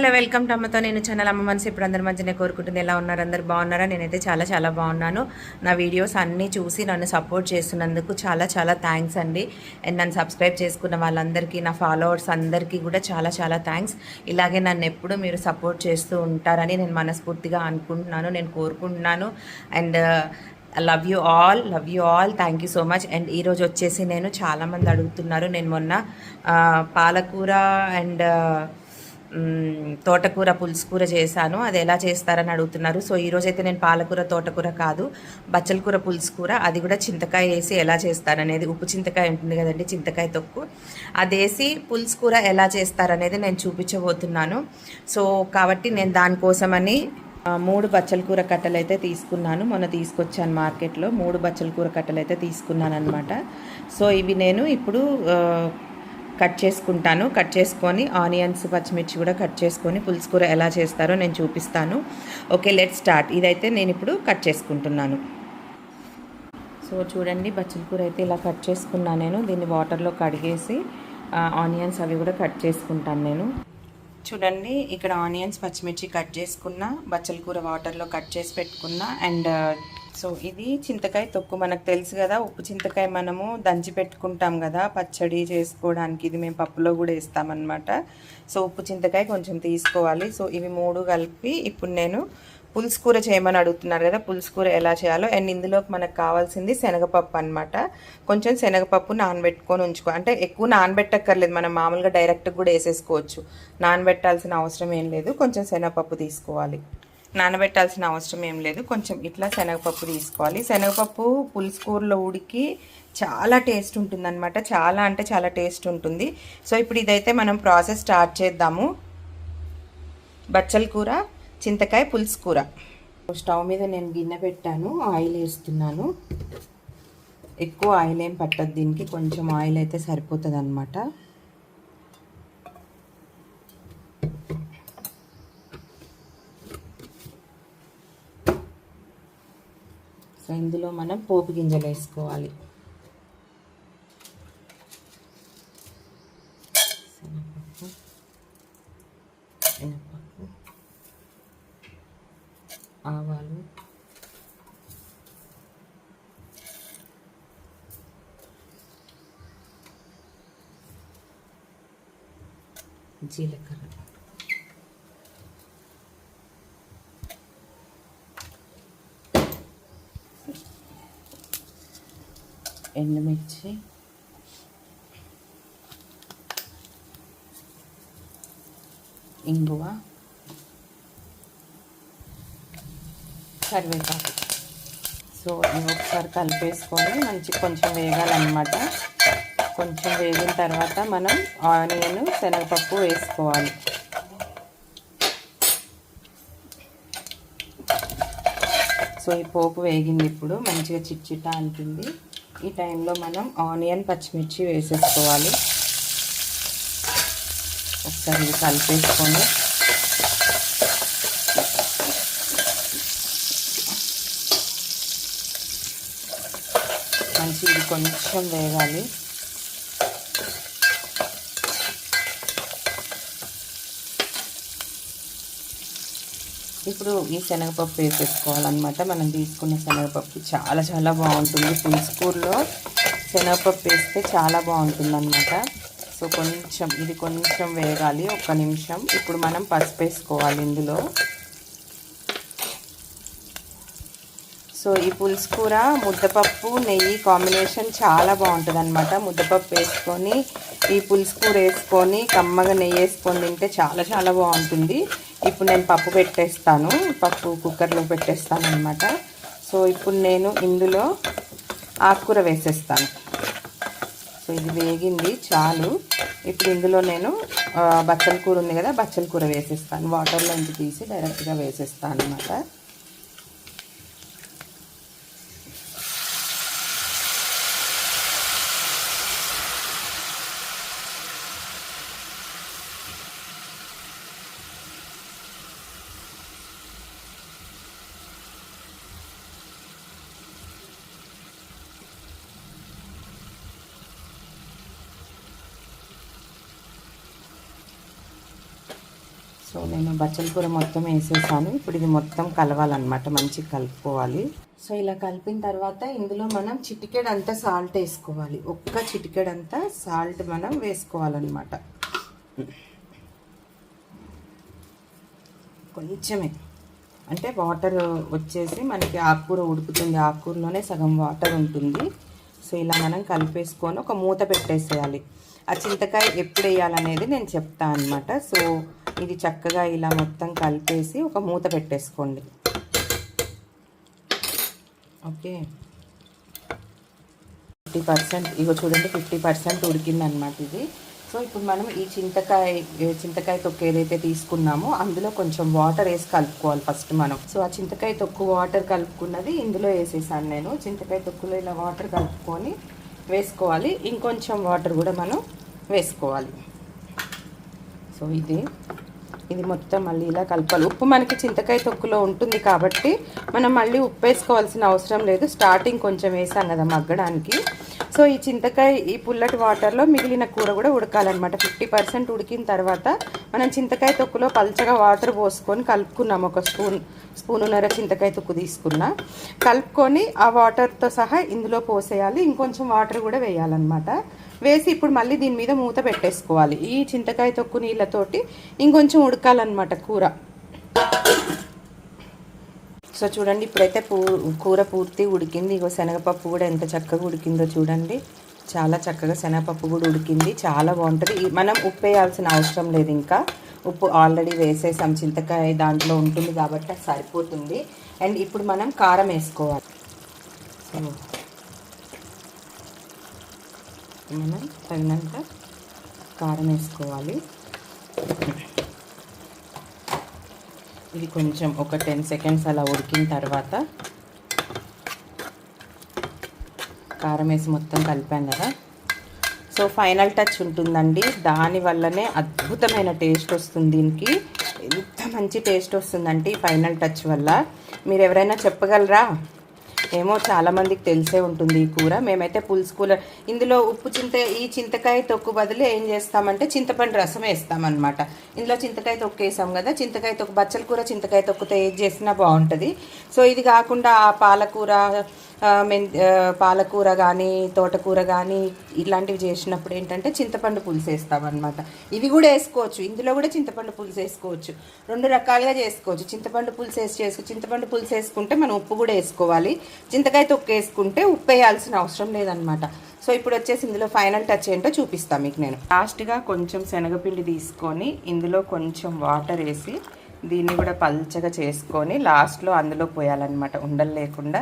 Hello welcome to అమ్మతో నేను channel. అమ్మ మనసు ఇప్పుడు అందరి మధ్యనే కోరుకుంటుంది. ఎలా ఉన్నారు? అందరు బాగున్నారా? నేనైతే చాలా చాలా బాగున్నాను. నా వీడియోస్ అన్నీ చూసి నన్ను సపోర్ట్ చేస్తున్నందుకు చాలా చాలా థ్యాంక్స్ అండి. అండ్ నన్ను సబ్స్క్రైబ్ చేసుకున్న వాళ్ళందరికీ నా ఫాలోవర్స్ అందరికీ కూడా చాలా చాలా థ్యాంక్స్. ఇలాగే నన్ను ఎప్పుడు మీరు సపోర్ట్ చేస్తూ ఉంటారని నేను మనస్ఫూర్తిగా అనుకుంటున్నాను. నేను కోరుకుంటున్నాను. And love you all love you all thank you so much and ఈరోజు వచ్చేసి నేను చాలామంది అడుగుతున్నారు. నేను మొన్న uh, పాలకూర అండ్ uh, తోటకూర పులుసు కూర చేశాను. అది ఎలా చేస్తారని అడుగుతున్నారు. సో ఈరోజు అయితే నేను పాలకూర తోటకూర కాదు బచ్చల కూర పులుసు కూర అది కూడా చింతకాయ వేసి ఎలా చేస్తారనేది ఉప్పు చింతకాయ ఉంటుంది కదండి చింతకాయ తొక్కు. అది వేసి పులుసు కూర ఎలా చేస్తారనేది నేను చూపించబోతున్నాను. సో కాబట్టి నేను దానికోసమని మూడు బచ్చల కూర కట్టలు అయితే తీసుకున్నాను. మొన్న తీసుకొచ్చాను మార్కెట్లో. మూడు బచ్చల కూర కట్టలు అయితే తీసుకున్నాను అనమాట సో ఇవి నేను ఇప్పుడు కట్ చేసుకుంటాను. కట్ చేసుకొని ఆనియన్స్ పచ్చిమిర్చి కూడా కట్ చేసుకొని పులుసు కూర ఎలా చేస్తారో నేను చూపిస్తాను. ఓకే లెట్ స్టార్ట్ ఇదైతే నేను ఇప్పుడు కట్ చేసుకుంటున్నాను. సో చూడండి బచ్చల కూర అయితే ఇలా కట్ చేసుకున్నాను నేను. దీన్ని వాటర్లో కడిగేసి ఆనియన్స్ అవి కూడా కట్ చేసుకుంటాను నేను. చూడండి ఇక్కడ ఆనియన్స్ పచ్చిమిర్చి కట్ చేసుకున్న బచ్చల కూర వాటర్లో కట్ చేసి పెట్టుకున్న అండ్ సో ఇది చింతకాయ తొక్కు. మనకు తెలుసు కదా ఉప్పు చింతకాయ మనము దంచి పెట్టుకుంటాం కదా పచ్చడి చేసుకోవడానికి. ఇది మేము పప్పులో కూడా వేస్తామన్నమాట. సో ఉప్పు చింతకాయ కొంచెం తీసుకోవాలి. సో ఇవి మూడు కలిపి ఇప్పుడు నేను పులుసు కూర చేయమని అడుగుతున్నారు కదా పులుసు కూర ఎలా చేయాలో. అండ్ ఇందులోకి మనకు కావాల్సింది శనగపప్పు అనమాట కొంచెం శనగపప్పు నానబెట్టుకొని ఉంచుకో. అంటే ఎక్కువ నానబెట్టక్కర్లేదు. మనం మామూలుగా డైరెక్ట్గా కూడా వేసేసుకోవచ్చు. నానబెట్టాల్సిన అవసరం ఏం లేదు. కొంచెం శనగపప్పు తీసుకోవాలి. నానబెట్టాల్సిన అవసరం ఏం లేదు. కొంచెం ఇట్లా శనగపప్పు తీసుకోవాలి. శనగపప్పు పులుసు కూరలో ఉడికి చాలా టేస్ట్ ఉంటుందన్నమాట. చాలా అంటే చాలా టేస్ట్ ఉంటుంది. సో ఇప్పుడు ఇదైతే మనం ప్రాసెస్ స్టార్ట్ చేద్దాము. బచ్చల కూర చింతకాయ పులుసు కూర. స్టవ్ మీద నేను గిన్నె పెట్టాను. ఆయిల్ వేస్తున్నాను. ఎక్కువ ఆయిల్ ఏం పట్టదు దీనికి. కొంచెం ఆయిల్ అయితే సరిపోతుంది అనమాట ఇందులో మనం పోపు గింజలు వేసుకోవాలి. శనగపప్పు ఆవాలు జీలకర్ర. ఎండుమిర్చి. ఇంగువ. కరివేపాకు. సో ఇవి ఒకసారి కలిపేసుకొని మంచి కొంచెం వేగాలన్నమాట. కొంచెం వేగిన తర్వాత మనం ఆనియన్ శనగపప్పు వేసుకోవాలి. సో ఈ పోపు వేగింది ఇప్పుడు. మంచిగా చిట్చిట అంటుంది ఈ టైంలో మనం ఆనియన్ పచ్చిమిర్చి వేసేసుకోవాలి. ఒకసారి కలిపేసుకొని. మంచి ఇది కొంచెం వేగాలి. ఇప్పుడు ఈ శనగపప్పు వేసేసుకోవాలన్నమాట. మనం తీసుకున్న శనగపప్పు చాలా చాలా బాగుంటుంది. పులుసు కూరలో శనగపప్పు వేస్తే చాలా బాగుంటుంది అనమాట సో కొంచెం ఇది కొంచెం వేగాలి. ఒక నిమిషం. ఇప్పుడు మనం పసుపు వేసుకోవాలి ఇందులో. సో ఈ పులుసు కూర ముద్దపప్పు నెయ్యి కాంబినేషన్ చాలా బాగుంటుంది అనమాట ముద్దపప్పు వేసుకొని ఈ పులుసు కూర వేసుకొని కమ్మగా నెయ్యి వేసుకొని తింటే చాలా చాలా బాగుంటుంది. ఇప్పుడు నేను పప్పు పెట్టేస్తాను. పప్పు కుక్కర్లో పెట్టేస్తాను అనమాట సో ఇప్పుడు నేను ఇందులో ఆకుకూర వేసేస్తాను. సో ఇది వేగింది చాలు. ఇప్పుడు ఇందులో నేను బచ్చల కూర ఉంది కదా బచ్చల కూర వేసేస్తాను. వాటర్లో తీసి డైరెక్ట్గా వేసేస్తాను అనమాట సో నేను బచ్చల కూర మొత్తం వేసేసాను. ఇప్పుడు ఇది మొత్తం కలవాలన్నమాట మంచిగా కలుపుకోవాలి. సో ఇలా కలిపిన తర్వాత ఇందులో మనం చిటికెడంతా సాల్ట్ వేసుకోవాలి. ఒక్క చిటికెడంతా సాల్ట్ మనం వేసుకోవాలన్నమాట. కొంచెమే. అంటే వాటర్ వచ్చేసి మనకి ఆకుకూర ఉడుకుతుంది. ఆకుకూరలోనే సగం వాటర్ ఉంటుంది. సో ఇలా మనం కలిపేసుకొని ఒక మూత పెట్టేసేయాలి. ఆ చింతకాయ ఎప్పుడు వేయాలనేది నేను చెప్తాను అనమాట సో ఇది చక్కగా ఇలా మొత్తం కలిపేసి ఒక మూత పెట్టేసుకోండి. ఓకే. ఫిఫ్టీ పర్సెంట్ ఇగో చూడండి ఫిఫ్టీ పర్సెంట్ ఉడికిందనమాట ఇది. సో ఇప్పుడు మనం ఈ చింతకాయ చింతకాయ తొక్కు ఏదైతే తీసుకున్నామో అందులో కొంచెం వాటర్ వేసి కలుపుకోవాలి ఫస్ట్ మనం. సో ఆ చింతకాయ తొక్కు వాటర్ కలుపుకున్నది ఇందులో వేసేసాను నేను. చింతకాయ తొక్కులో ఇలా వాటర్ కలుపుకొని వేసుకోవాలి. ఇంకొంచెం వాటర్ కూడా మనం వేసుకోవాలి. సో ఇది. ఇది మొత్తం మళ్ళీ ఇలా కలపాలి. ఉప్పు మనకి చింతకాయ తొక్కులో ఉంటుంది కాబట్టి మనం మళ్ళీ ఉప్పు వేసుకోవాల్సిన అవసరం లేదు. స్టార్టింగ్ కొంచెం వేసాం కదా మగ్గడానికి. సో ఈ చింతకాయ ఈ పుల్లటి వాటర్లో మిగిలిన కూర కూడా ఉడకాలన్నమాట. ఫిఫ్టీ పర్సెంట్ ఉడికిన తర్వాత మనం చింతకాయ తొక్కులో పల్చగా వాటర్ పోసుకొని కలుపుకున్నాం. ఒక స్పూన్ స్పూనున్నర చింతకాయ తొక్కు తీసుకున్నా. కలుపుకొని ఆ వాటర్తో సహా ఇందులో పోసేయాలి. ఇంకొంచెం వాటర్ కూడా వేయాలన్నమాట. వేసి ఇప్పుడు మళ్ళీ దీని మీద మూత పెట్టేసుకోవాలి. ఈ చింతకాయ తొక్కు నీళ్ళతోటి ఇంకొంచెం ఉడకాలన్నమాట కూర. సో చూడండి ఇప్పుడైతే పూ కూర పూర్తి ఉడికింది. ఇగో శనగపప్పు కూడా ఎంత చక్కగా ఉడికిందో చూడండి. చాలా చక్కగా శనగపప్పు కూడా ఉడికింది. చాలా బాగుంటుంది. మనం ఉప్పు వేయాల్సిన అవసరం లేదు ఇంకా. ఉప్పు ఆల్రెడీ వేసేసాం. చింతకాయ దాంట్లో ఉంటుంది కాబట్టి సరిపోతుంది. అండ్ ఇప్పుడు మనం కారం వేసుకోవాలి. మనం తగినంత కారం వేసుకోవాలి. ఇది కొంచెం ఒక టెన్ సెకండ్స్ అలా ఉడికిన తర్వాత కారం వేసి మొత్తం కలిపాం కదా. సో ఫైనల్ టచ్ ఉంటుందండి. దానివల్లనే అద్భుతమైన టేస్ట్ వస్తుంది దీనికి. ఎంత మంచి టేస్ట్ వస్తుందంటే ఈ ఫైనల్ టచ్ వల్ల. మీరు ఎవరైనా చెప్పగలరా? ఏమో చాలామందికి తెలిసే ఉంటుంది ఈ కూర. మేమైతే పులుసు కూర. ఇందులో ఉప్పు చింత ఈ చింతకాయ తొక్కు బదులు ఏం చేస్తామంటే చింతపండు రసం వేస్తామన్నమాట. ఇందులో చింతకాయ తొక్కు వేసాం కదా చింతకాయ తొక్కు బచ్చల కూర చింతకాయ తొక్కుతో ఏది చేసినా బాగుంటుంది. సో ఇది కాకుండా ఆ పాలకూర మెన్ పాలకూర కానీ తోటకూర కానీ ఇలాంటివి చేసినప్పుడు ఏంటంటే చింతపండు పులుసు వేస్తామన్నమాట. ఇవి కూడా వేసుకోవచ్చు. ఇందులో కూడా చింతపండు పులుసు వేసుకోవచ్చు. రెండు రకాలుగా చేసుకోవచ్చు. చింతపండు పులుసు వేసి చేసుకో చింతపండు పులుసు వేసుకుంటే మనం ఉప్పు కూడా వేసుకోవాలి. చింతకాయ తొక్కు వేసుకుంటే ఉప్పు వేయాల్సిన అవసరం లేదనమాట సో ఇప్పుడు వచ్చేసి ఇందులో ఫైనల్ టచ్ ఏంటో చూపిస్తాను మీకు నేను. లాస్ట్గా కొంచెం శనగపిండి తీసుకొని ఇందులో కొంచెం వాటర్ వేసి దీన్ని కూడా పల్చగా చేసుకొని లాస్ట్లో అందులో పోయాలన్నమాట. ఉండలు లేకుండా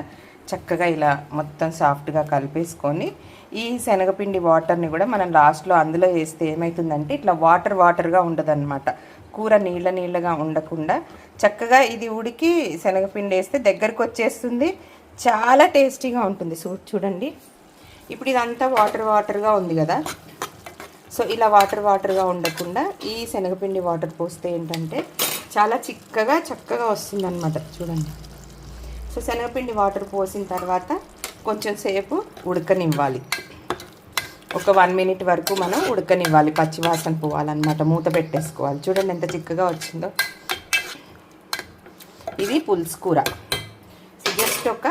చక్కగా ఇలా మొత్తం సాఫ్ట్గా కలిపేసుకొని ఈ శనగపిండి వాటర్ని కూడా మనం లాస్ట్లో అందులో వేస్తే ఏమవుతుందంటే ఇట్లా వాటర్ వాటర్గా ఉండదన్నమాట. కూర నీళ్ళ నీళ్ళగా ఉండకుండా చక్కగా ఇది ఉడికి శనగపిండి వేస్తే దగ్గరకు వచ్చేస్తుంది. చాలా టేస్టీగా ఉంటుంది. చూ చూడండి. ఇప్పుడు ఇదంతా వాటర్ వాటర్గా ఉంది కదా. సో ఇలా వాటర్ వాటర్గా ఉండకుండా ఈ శనగపిండి వాటర్ పోస్తే ఏంటంటే చాలా చిక్కగా చక్కగా వస్తుందన్నమాట. చూడండి. సో శనగపిండి వాటర్ పోసిన తర్వాత కొంచెం సేపు ఉడకనివ్వాలి. ఒక వన్ మినిట్ వరకు మనం ఉడకనివ్వాలి. పచ్చివాసన పోవాలన్నమాట. మూత పెట్టేసుకోవాలి. చూడండి ఎంత చిక్కగా వచ్చిందో. ఇది పులుసు కూర. జస్ట్ ఒక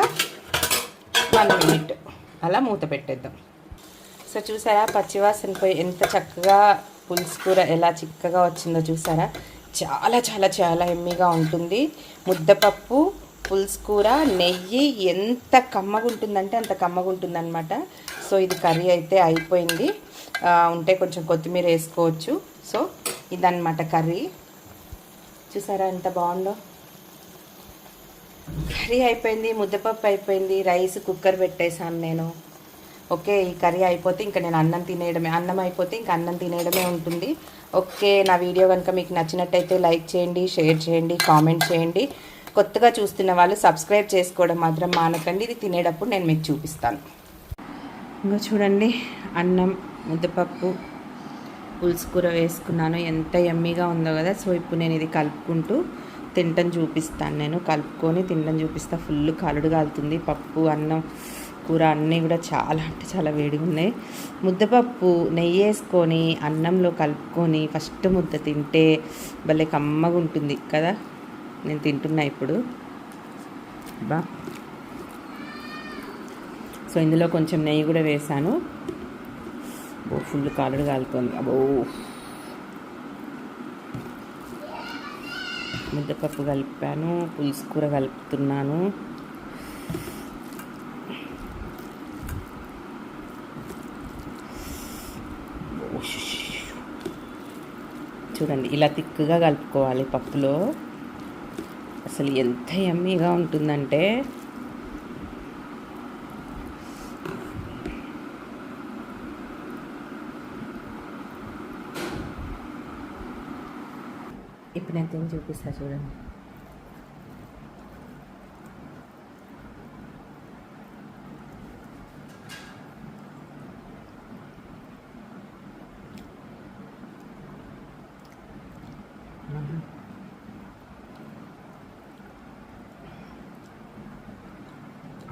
వన్ మినిట్. అలా మూత పెట్టేద్దాం. సో చూసారా? పచ్చివాసన పోయి ఎంత చక్కగా పులుసు కూర ఎలా చిక్కగా వచ్చిందో చూసారా? చాలా చాలా చాలా ఎమ్మిగా ఉంటుంది. ముద్దపప్పు పులుసు కూర నెయ్యి ఎంత కమ్మగా ఉంటుందంటే అంత కమ్మగా ఉంటుందన్నమాట సో ఇది కర్రీ అయితే అయిపోయింది. ఉంటే కొంచెం కొత్తిమీర వేసుకోవచ్చు. సో ఇదన్నమాట కర్రీ. చూసారా ఎంత బాగుందో? కర్రీ అయిపోయింది ముద్దపప్పు అయిపోయింది రైస్ కుక్కర్ పెట్టేశాను నేను. ఓకే ఈ కర్రీ అయిపోతే ఇంకా నేను అన్నం తినేయడమే అన్నం అయిపోతే ఇంకా అన్నం తినేయడమే ఉంటుంది. ఓకే నా వీడియో కనుక మీకు నచ్చినట్టయితే లైక్ చేయండి షేర్ చేయండి కామెంట్ చేయండి. కొత్తగా చూస్తున్న వాళ్ళు సబ్స్క్రైబ్ చేసుకోవడం మాత్రం మానకండి. ఇది తినేటప్పుడు నేను మీకు చూపిస్తాను. ఇంకా చూడండి. అన్నం ముద్దపప్పు పులుసు కూర వేసుకున్నాను. ఎంత ఎమ్మీగా ఉందో కదా. సో ఇప్పుడు నేను ఇది కలుపుకుంటూ తింటం చూపిస్తాను. నేను కలుపుకొని తినడం చూపిస్తా. ఫుల్ కలుడు కాలుతుంది. పప్పు అన్నం కూర అన్నీ కూడా చాలా అంటే చాలా వేడిగా ఉన్నాయి. ముద్దపప్పు నెయ్యి వేసుకొని అన్నంలో కలుపుకొని ఫస్ట్ ముద్ద తింటే భలే కమ్మగా ఉంటుంది కదా. నేను తింటున్నా ఇప్పుడు. బా. సో ఇందులో కొంచెం నెయ్యి కూడా వేసాను. ఓ ఫుల్ కాలుడు కాలుతుంది. అబ్బో. ముద్దపప్పు కలిపాను పులుసు కూర కలుపుతున్నాను. చూడండి ఇలా తిక్కుగా కలుపుకోవాలి పప్పులో. అసలు ఎంత యమ్మీగా ఉంటుందంటే ఇప్పుడు నేను తిని చూపిస్తా చూడండి.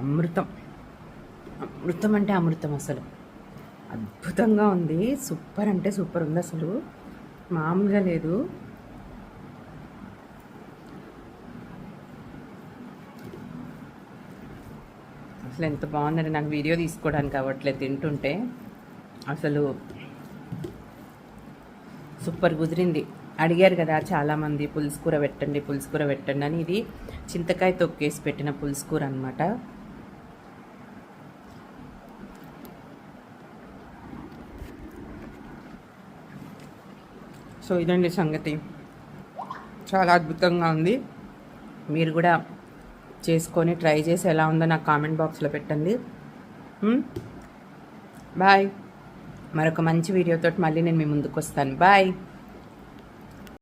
అమృతం. అమృతం అంటే అమృతం అసలు. అద్భుతంగా ఉంది. సూపర్ అంటే సూపర్ ఉంది అసలు. మామూలుగా లేదు. అసలు ఎంత బాగుందండి నాకు వీడియో తీసుకోవడానికి అవ్వట్లేదు తింటుంటే. అసలు సూపర్ కుదిరింది. అడిగారు కదా చాలామంది పులుసు కూర పెట్టండి పులుసుకూర పెట్టండి అని. ఇది చింతకాయ తొక్కేసి పెట్టిన పులుసుకూర అనమాట సో ఇదండి సంగతి. చాలా అద్భుతంగా ఉంది. మీరు కూడా చేసుకొని ట్రై చేసి ఎలా ఉందో నాకు కామెంట్ బాక్స్లో పెట్టండి. బాయ్. మరొక మంచి వీడియోతో మళ్ళీ నేను మీ ముందుకు వస్తాను. బాయ్.